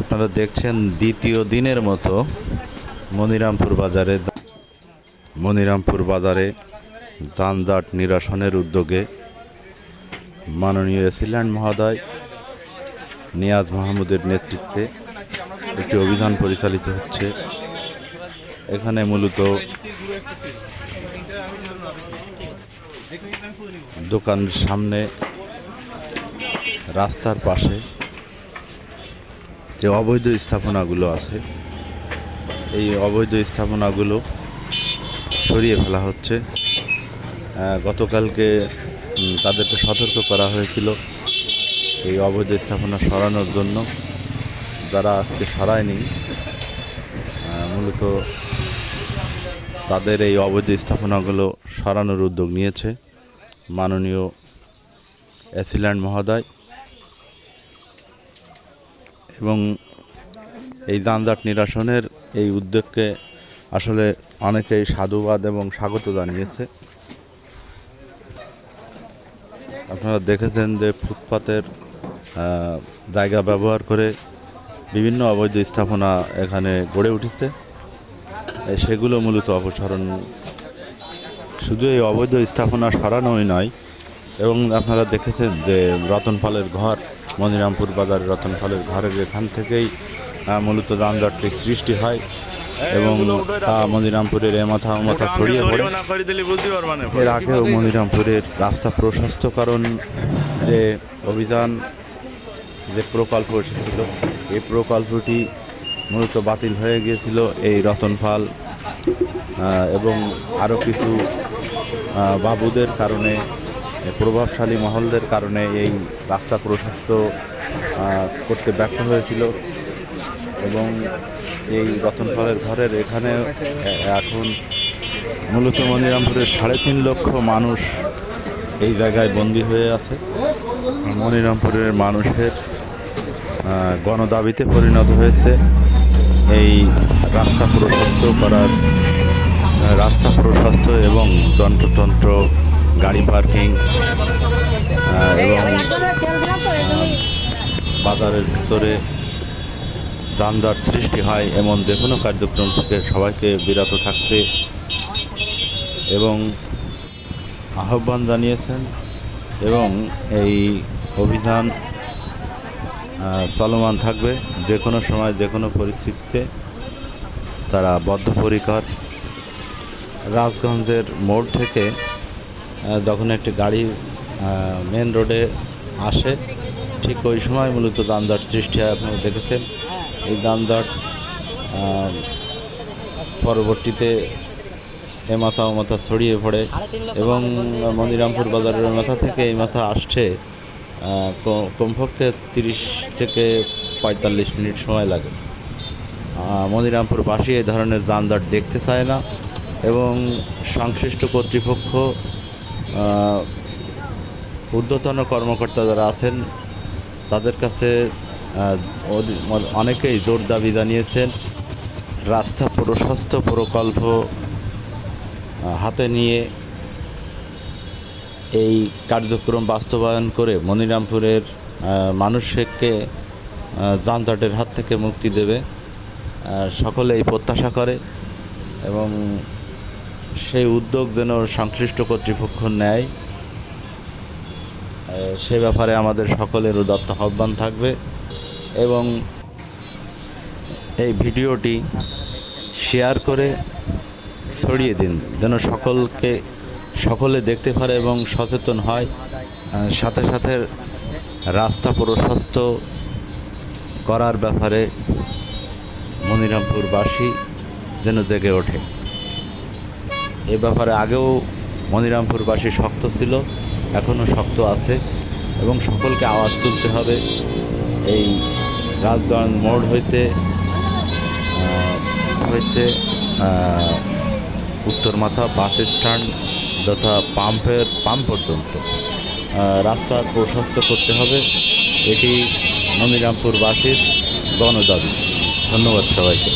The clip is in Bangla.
আপনারা দেখছেন দ্বিতীয় দিনের মতো মনিরামপুর বাজারে মনিরামপুর বাজারে যানজাট নিরসনের উদ্যোগে মাননীয় এসিল্যান্ড মহোদয়, নিয়াজ মাহমুদের নেতৃত্বে একটি অভিযান পরিচালিত হচ্ছে। এখানে মূলত দোকানের সামনে রাস্তার পাশে যে অবৈধ স্থাপনাগুলো আছে, এই অবৈধ স্থাপনাগুলো সরিয়ে ফেলা হচ্ছে। গতকালকে তাদেরকে সতর্ক করা হয়েছিল এই অবৈধ স্থাপনা সরানোর জন্য। যারা আজকে সরায়নি মূলত তাদের এই অবৈধ স্থাপনাগুলো সরানোর উদ্যোগ নিয়েছে মাননীয় অ্যাসিল্যান্ড মহোদয়। এবং এই যানজট নিরসনের এই উদ্যোগকে আসলে অনেকেই সাধুবাদ এবং স্বাগত জানিয়েছে। আপনারা দেখেছেন যে ফুটপাতের জায়গা ব্যবহার করে বিভিন্ন অবৈধ স্থাপনা এখানে গড়ে উঠেছে। সেগুলো মূলত অপসারণ। শুধু এই অবৈধ স্থাপনা সরানোই নয়, এবং আপনারা দেখেছেন যে রতনপালের ঘর মনিরামপুর বাজারের রতনপালের ঘরের এখান থেকেই মূলত যানজটটি সৃষ্টি হয় এবং তা মনিরামপুরের এ মাথা ও মাথা ছড়িয়ে পড়ে। এর আগেও মনিরামপুরের রাস্তা প্রশস্তকরণ যে অভিযান, যে প্রকল্প এসেছিল এই প্রকল্পটি মূলত বাতিল হয়ে গিয়েছিল এই রতনফাল এবং আরও কিছু বাবুদের কারণে প্রভাবশালী মহলদের কারণে এই রাস্তা প্রশস্ত করতে ব্যর্থ হয়েছিল এবং এই রতনফলের ঘরের এখানে এখন মূলত মনিরামপুরের সাড়ে তিন লক্ষ মানুষ এই জায়গায় বন্দী হয়ে আছে। মনিরামপুরের মানুষের গণদাবিতে পরিণত হয়েছে এই রাস্তা প্রশস্ত করার, রাস্তা প্রশস্ত এবং যন্ত্রতন্ত্র গাড়ি পার্কিং এবং বাজারের ভিতরে যানজট সৃষ্টি হয় এমন যে কোনো কার্যক্রম থেকে সবাইকে বিরত থাকতে এবং আহ্বান জানিয়েছেন এবং এই অভিযান চলমান থাকবে। যে কোনো সময়, যে কোনো পরিস্থিতিতে তারা বদ্ধপরিকর। রাজগঞ্জের মোড় থেকে যখন একটি গাড়ি মেন রোডে আসে, ঠিক ওই সময় মূলত যানজট সৃষ্টি হয়, আপনারা দেখেছেন। এই যানজট পরবর্তীতে এ মাথা ও মাথা ছড়িয়ে পড়ে এবং মনিরামপুর বাজারের মাথা থেকে এই মাথা আসছে কমপক্ষে তিরিশ থেকে পঁয়তাল্লিশ মিনিট সময় লাগে। মনিরামপুরবাসী এই ধরনের যানজট দেখতে চায় না এবং সংশ্লিষ্ট কর্তৃপক্ষ ঊর্ধ্বতন কর্মকর্তা যারা আছেন, তাদের কাছে অনেকেই জোর দাবি জানিয়েছেন, রাস্তা প্রশস্ত প্রকল্প হাতে নিয়ে এই কার্যক্রম বাস্তবায়ন করে মনিরামপুরের মানুষকে যানজটের হাত থেকে মুক্তি দেবে সকলে এই প্রত্যাশা করে এবং সেই উদ্যোগ যেন সংশ্লিষ্ট কর্তৃপক্ষ নেয় সে ব্যাপারে আমাদের সকলের উদাত্ত আহ্বান থাকবে এবং এই ভিডিওটি শেয়ার করে ছড়িয়ে দিন, যেন সকলকে, সকলে দেখতে পারে এবং সচেতন হয়। সাথে সাথে রাস্তা প্রশস্ত করার ব্যাপারে মনিরামপুরবাসী যেন জেগে ওঠে। এ ব্যাপারে আগেও মনিরামপুরবাসী শক্ত ছিল, এখনও শক্ত আছে এবং সকলকে আওয়াজ তুলতে হবে। এই রাজগঞ্জ মোড় হইতে হইতে উত্তর মাথা বাস স্ট্যান্ড যথা পাম্পের, পাম্প পর্যন্ত রাস্তা প্রশস্ত করতে হবে। এটি নমিরামপুরবাসীর গণদাবি। ধন্যবাদ সবাইকে।